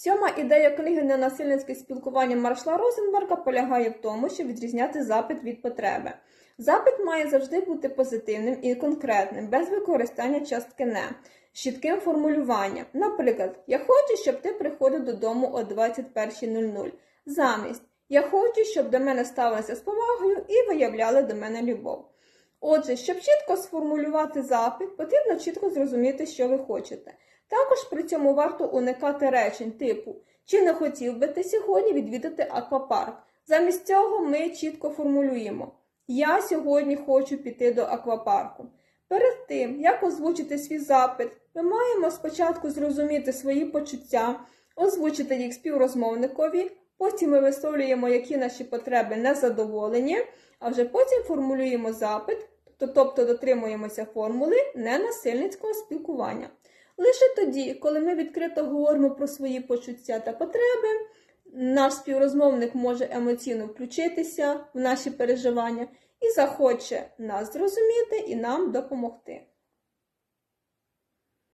Сьома ідея книги Ненасильницьке спілкування Маршала Розенберга полягає в тому, щоб відрізняти запит від потреби. Запит має завжди бути позитивним і конкретним, без використання частки не, з формулюванням. Наприклад, я хочу, щоб ти приходив додому о 21.00. Замість я хочу, щоб до мене ставилися з повагою і виявляли до мене любов. Отже, щоб чітко сформулювати запит, потрібно чітко зрозуміти, що ви хочете. Також при цьому варто уникати речень типу Чи не хотів би ти сьогодні відвідати аквапарк? Замість цього ми чітко формулюємо Я сьогодні хочу піти до аквапарку. Перед тим, як озвучити свій запит, ми маємо спочатку зрозуміти свої почуття, озвучити їх співрозмовникові, потім ми висловлюємо, які наші потреби незадоволені, а вже потім формулюємо запит, тобто дотримуємося формули ненасильницького спілкування. Лише тоді, коли ми відкрито говоримо про свої почуття та потреби, наш співрозмовник може емоційно включитися в наші переживання і захоче нас зрозуміти і нам допомогти.